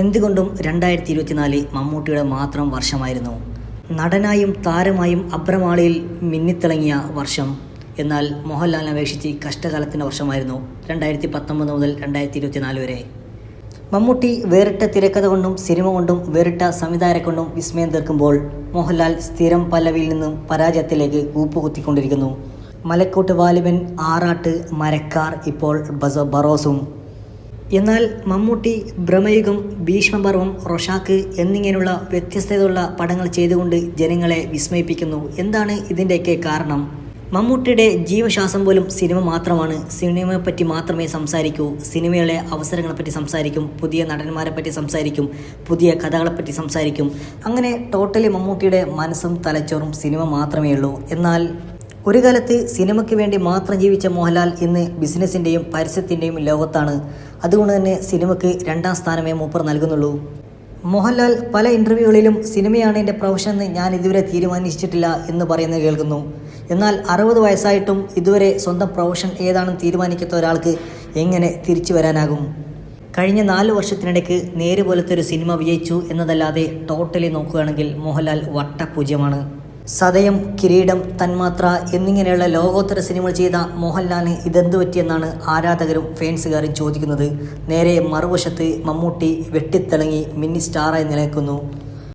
എന്തുകൊണ്ടും രണ്ടായിരത്തി ഇരുപത്തിനാല് മമ്മൂട്ടിയുടെ മാത്രം വർഷമായിരുന്നു. നടനായും താരമായും അബ്രമാളിയിൽ മിന്നിത്തിളങ്ങിയ വർഷം. എന്നാൽ മോഹൻലാലിനെ അപേക്ഷിച്ച് കഷ്ടകാലത്തിന്റെ വർഷമായിരുന്നു രണ്ടായിരത്തി പത്തൊമ്പത് മുതൽ രണ്ടായിരത്തി ഇരുപത്തിനാല് വരെ. മമ്മൂട്ടി വേറിട്ട തിരക്കഥ കൊണ്ടും സിനിമ കൊണ്ടും വേറിട്ട സംവിധായകരെ കൊണ്ടും വിസ്മയം തീർക്കുമ്പോൾ മോഹൻലാൽ സ്ഥിരം പല്ലവിയിൽ നിന്നും പരാജയത്തിലേക്ക് ഊപ്പുകുത്തിക്കൊണ്ടിരിക്കുന്നു മലക്കോട്ട് വാലിബൻ ആറാട്ട് മരക്കാർ ഇപ്പോൾ ബസ ബറോസും. എന്നാൽ മമ്മൂട്ടി ഭ്രമയുഗം ഭീഷ്മപർവം റൊഷാക്ക് എന്നിങ്ങനെയുള്ള വ്യത്യസ്തതയുള്ള പടങ്ങൾ ചെയ്തുകൊണ്ട് ജനങ്ങളെ വിസ്മയിപ്പിക്കുന്നു. എന്താണ് ഇതിന്റെയൊക്കെ കാരണം? മമ്മൂട്ടിയുടെ ജീവശ്വാസം പോലും സിനിമ മാത്രമാണ്. സിനിമയെപ്പറ്റി മാത്രമേ സംസാരിക്കൂ. സിനിമയിലെ അവസരങ്ങളെപ്പറ്റി സംസാരിക്കും. പുതിയ നടന്മാരെ പറ്റി സംസാരിക്കും. പുതിയ കഥകളെപ്പറ്റി സംസാരിക്കും. അങ്ങനെ ടോട്ടലി മമ്മൂട്ടിയുടെ മനസ്സും തലച്ചോറും സിനിമ മാത്രമേ ഉള്ളൂ. എന്നാൽ ഒരു കാലത്ത് സിനിമയ്ക്ക് വേണ്ടി മാത്രം ജീവിച്ച മോഹൻലാൽ ഇന്ന് ബിസിനസ്സിന്റെയും പരസ്യത്തിന്റെയും ലോകത്താണ്. അതുകൊണ്ട് തന്നെ സിനിമയ്ക്ക് രണ്ടാം സ്ഥാനമേ മൂപ്പർ നൽകുന്നുള്ളൂ. മോഹൻലാൽ പല ഇന്റർവ്യൂകളിലും സിനിമയാണ് എന്റെ പ്രൊഫഷൻ എന്ന് ഞാൻ ഇതുവരെ തീരുമാനിച്ചിട്ടില്ല എന്ന് പറയുന്നത് കേൾക്കുന്നു. എന്നാൽ അറുപത് വയസ്സായിട്ടും ഇതുവരെ സ്വന്തം പ്രൊഫഷൻ ഏതാണെന്ന് തീരുമാനിക്കാത്ത ഒരാൾക്ക് എങ്ങനെ തിരിച്ചു വരാനാകും? കഴിഞ്ഞ നാല് വർഷത്തിനിടയ്ക്ക് നേര് പോലത്തെ ഒരു സിനിമ വിജയിച്ചു എന്നതല്ലാതെ ടോട്ടലി നോക്കുകയാണെങ്കിൽ മോഹൻലാൽ വട്ടപൂജ്യമാണ്. സതയം കിരീടം തന്മാത്ര എന്നിങ്ങനെയുള്ള ലോകോത്തര സിനിമകൾ ചെയ്ത മോഹൻലാലിന് ഇതെന്തു പറ്റിയെന്നാണ് ആരാധകരും ഫാൻസുകാരും ചോദിക്കുന്നത്. നേരെ മറുവശത്ത് മമ്മൂട്ടി വെട്ടിത്തിളങ്ങി മിന്നി സ്റ്റാറായി നിലനിൽക്കുന്നു.